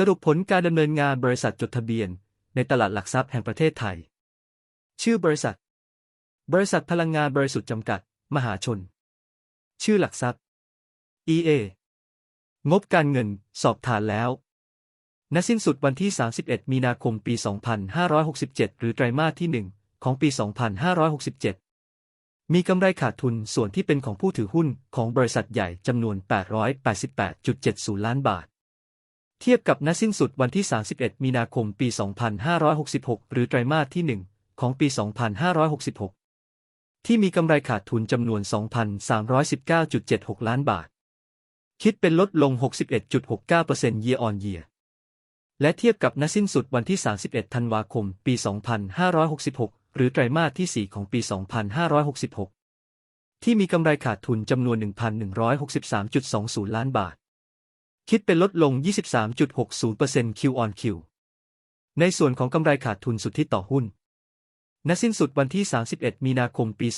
สรุปผลการดำเนินงานบริษัทจดทะเบียน ในตลาดหลักทรัพย์แห่งประเทศไทย ชื่อบริษัท บริษัทพลังงานบริสุทธิ์จำกัด มหาชน ชื่อหลักทรัพย์ EA งบการเงินสอบฐานแล้วณสิ้นสุดวันที่ 31 มีนาคม ปี 2567 หรือไตรมาสที่ 1 ของปี 2567 มีกำไรขาดทุนส่วนที่เป็นของผู้ถือหุ้นของบริษัทใหญ่จำนวน 888.70 ล้านบาท เทียบกับณสิ้นสุดวันที่ 31 มีนาคม ปี 2566 หรือไตรมาสที่ 1 ของปี 2566 ที่มีกำไรขาดทุนจำนวน 2,319.76 ล้านบาท คิดเป็นลดลง 61.69% year on year และเทียบกับณสิ้นสุดวันที่ 31 ธันวาคม ปี 2566 หรือไตรมาสที่ 4 ของปี 2566 ที่มีกำไรขาดทุนจำนวน 1,163.20 ล้านบาท คิดเป็นลดลง 23.60% Q on Q ในส่วนของกำไรขาดทุนสุทธิต่อหุ้น ณ สิ้นสุดวันที่ 31 มีนาคม ปี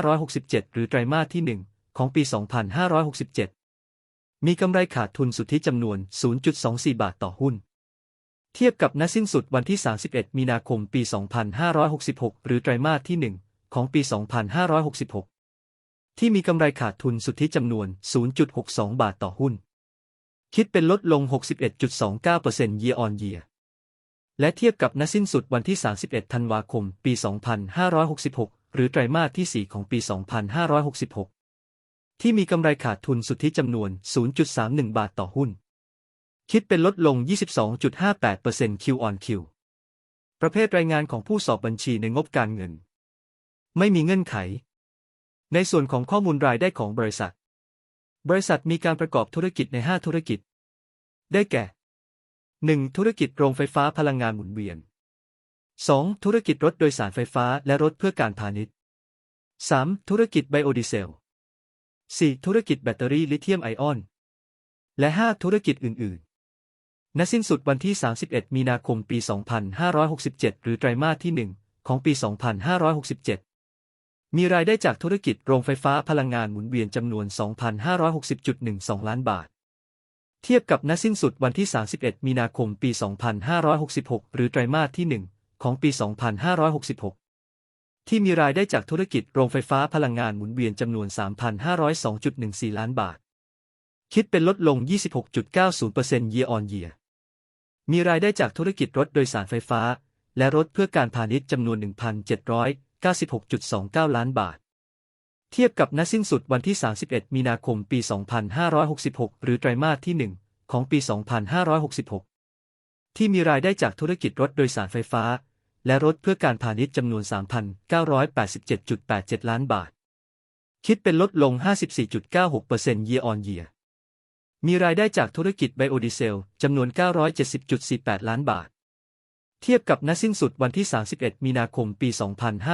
2567 หรือไตรมาสที่ 1 ของปี 2567 มีกำไรขาดทุนสุทธิจำนวน 0.24 บาทต่อหุ้น เทียบกับณ สิ้นสุดวันที่ 31 มีนาคม ปี 2566 หรือไตรมาสที่ 1 ของปี 2566 ที่มีกำไรขาดทุนสุทธิจำนวน 0.62 บาทต่อหุ้น คิดเป็นลดลง 61.29% year on year และเทียบกับณสิ้นสุดวันที่ 31 ธันวาคม ปี 2566 หรือไตรมาสที่ 4 ของปี 2566 ที่มีกำไรขาดทุนสุทธิจำนวน 0.31 บาทต่อหุ้น คิดเป็นลดลง 22.58% Q on Q ประเภทรายงานของผู้สอบบัญชีในงบการเงิน ไม่มีเงื่อนไข ในส่วนของข้อมูลรายได้ของบริษัท บริษัทมีการประกอบธุรกิจใน 5 ธุรกิจ ได้แก่ 1. ธุรกิจโรงไฟฟ้าพลังงานหมุนเวียน 2. ธุรกิจรถโดยสารไฟฟ้าและรถเพื่อการพาณิชย์ 3. ธุรกิจไบโอดีเซล 4. ธุรกิจแบตเตอรี่ลิเธียมไอออน และ 5. ธุรกิจอื่น ๆ ณ สิ้นสุดวันที่ 31 มีนาคม ปี 2567 หรือไตรมาสที่ 1 ของปี 2567 มีรายได้จากธุรกิจโรงไฟฟ้าพลังงานหมุนเวียนจำนวน 2,560.12 ล้านบาท เทียบกับณสิ้นสุดวันที่ 31 มีนาคม ปี 2566 หรือไตรมาสที่ 1 ของปี 2566 ที่มีรายได้จากธุรกิจโรงไฟฟ้าพลังงานหมุนเวียนจำนวน 3,502.14 ล้านบาท คิดเป็นลดลง 26.90% year on year มีรายได้จากธุรกิจรถโดยสารไฟฟ้า และรถเพื่อการพาณิชย์จำนวน 1,700 96.29 ล้านบาท เทียบกับณสิ้นสุดวันที่ 31 มีนาคม ปี 2566 หรือไตรมาสที่ 1 ของปี 2566 ที่มีรายได้จากธุรกิจรถโดยสารไฟฟ้า และรถเพื่อการพาณิชย์จำนวน 3,987.87 ล้านบาท คิดเป็นลดลง 54.96% year on year มีรายได้จากธุรกิจไบโอดีเซลจำนวน 970.48 ล้านบาท เทียบกับณสิ้นสุดวันที่ 31 มีนาคม ปี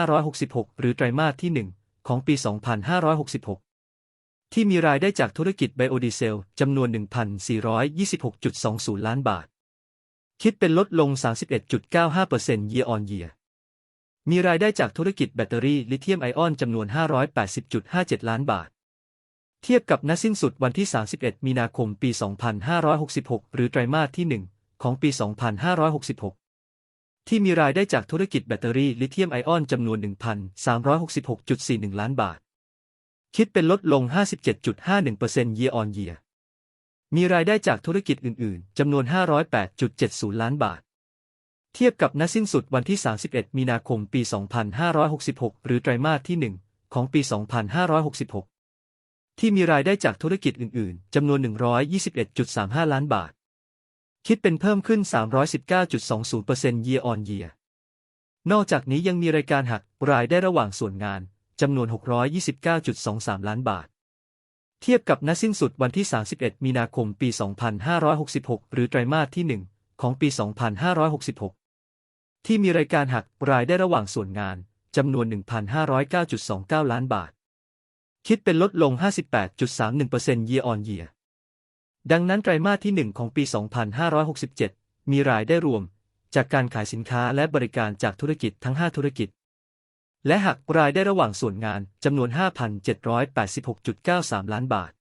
2566 หรือไตรมาสที่ 1 ของปี 2566 ที่มีรายได้จากธุรกิจไบโอดีเซลจำนวน 1,426.20 ล้านบาท คิดเป็นลดลง 31.95% year on year มีรายได้จากธุรกิจแบตเตอรี่ลิเธียมไอออนจำนวน 580.57 ล้านบาท เทียบกับณสิ้นสุดวันที่ 31 มีนาคม ปี 2566 หรือไตรมาสที่ 1 ของปี 2566 ที่มีรายได้จากธุรกิจแบตเตอรี่ลิเธียมไอออนจำนวน 1,366.41 ล้านบาท คิดเป็นลดลง 57.51% year on year มีรายได้จากธุรกิจอื่น ๆ จำนวน 508.70 ล้านบาท เทียบกับณสิ้นสุดวันที่ 31 มีนาคม ปี 2566 หรือไตรมาสที่ 1 ของปี 2566 ที่มีรายได้จากธุรกิจอื่น ๆ จำนวน 121.35 ล้านบาท คิดเป็นเพิ่มขึ้น 319.20% year on year นอกจากนี้ยังมีรายการหักรายได้ระหว่างส่วนงานจำนวน 629.23 ล้านบาท เทียบกับณสิ้นสุดวันที่ 31 มีนาคม ปี 2566 หรือไตรมาสที่ 1 ของปี 2566 ที่มีรายการหักรายได้ระหว่างส่วนงานจำนวน 1,509.29 ล้านบาท คิดเป็นลดลง 58.31% year on year ดังนั้นไตรมาสที่ 1 ของปี 2567 มีรายได้รวม จากการขายสินค้าและบริการจากธุรกิจทั้ง 5 ธุรกิจ และหักรายได้ระหว่างส่วนงานจำนวน 5,786.93 ล้านบาท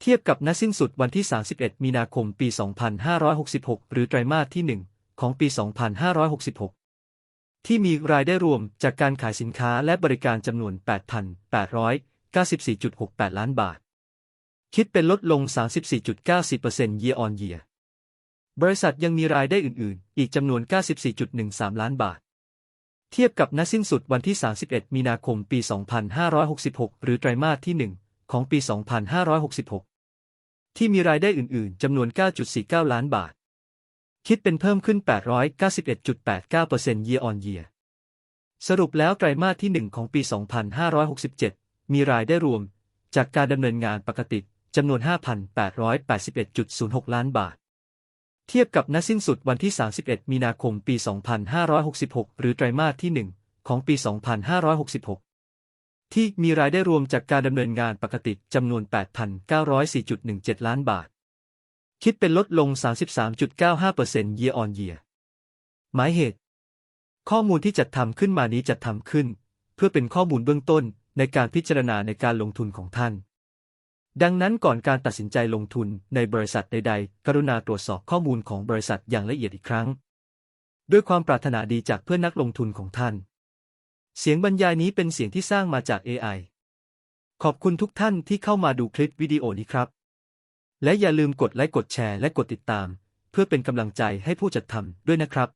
เทียบกับณสิ้นสุดวันที่ 31 มีนาคมปี 2566 หรือไตรมาสที่ 1 ของปี 2566 ที่มีรายได้รวมจากการขายสินค้าและบริการจำนวน 8,894.68 ล้านบาท คิดเป็นลดลง 34.94% year on year บริษัทยังมีรายได้อื่น ๆ อีกจำนวน 94.13 ล้านบาท เทียบกับณสิ้นสุดวันที่ 31 มีนาคม ปี 2566 หรือไตรมาสที่ 1 ของปี 2566 ที่มีรายได้อื่น ๆ จำนวน 9.49 ล้านบาท คิดเป็นเพิ่มขึ้น 891.89% year on year สรุปแล้วไตรมาสที่ 1 ของปี 2567 มีรายได้รวม จากการดำเนินงานปกติ จำนวน 5,881.06 ล้านบาท เทียบกับณสิ้นสุดวันที่ 31 มีนาคม ปี 2566 หรือไตรมาสที่ 1 ของปี 2566 ที่มีรายได้รวมจากการดำเนินงานปกติจำนวน 8,904.17 ล้านบาท คิดเป็นลดลง 33.95% year on year หมายเหตุ ข้อมูลที่จัดทำขึ้นมานี้จัดทำขึ้น เพื่อเป็นข้อมูลเบื้องต้นในการพิจารณาในการลงทุนของท่าน ดังนั้นก่อนการตัดสินใจลงทุนในบริษัทใด ๆ กรุณาตรวจสอบข้อมูลของบริษัทอย่างละเอียดอีกครั้ง ด้วยความปรารถนาดีจากเพื่อนนักลงทุนของท่าน เสียงบรรยายนี้เป็นเสียงที่สร้างมาจาก AI ขอบคุณทุกท่านที่เข้ามาดูคลิปวิดีโอนี้ครับ และอย่าลืมกดไลค์กดแชร์และกดติดตาม เพื่อเป็นกำลังใจให้ผู้จัดทำด้วยนะครับ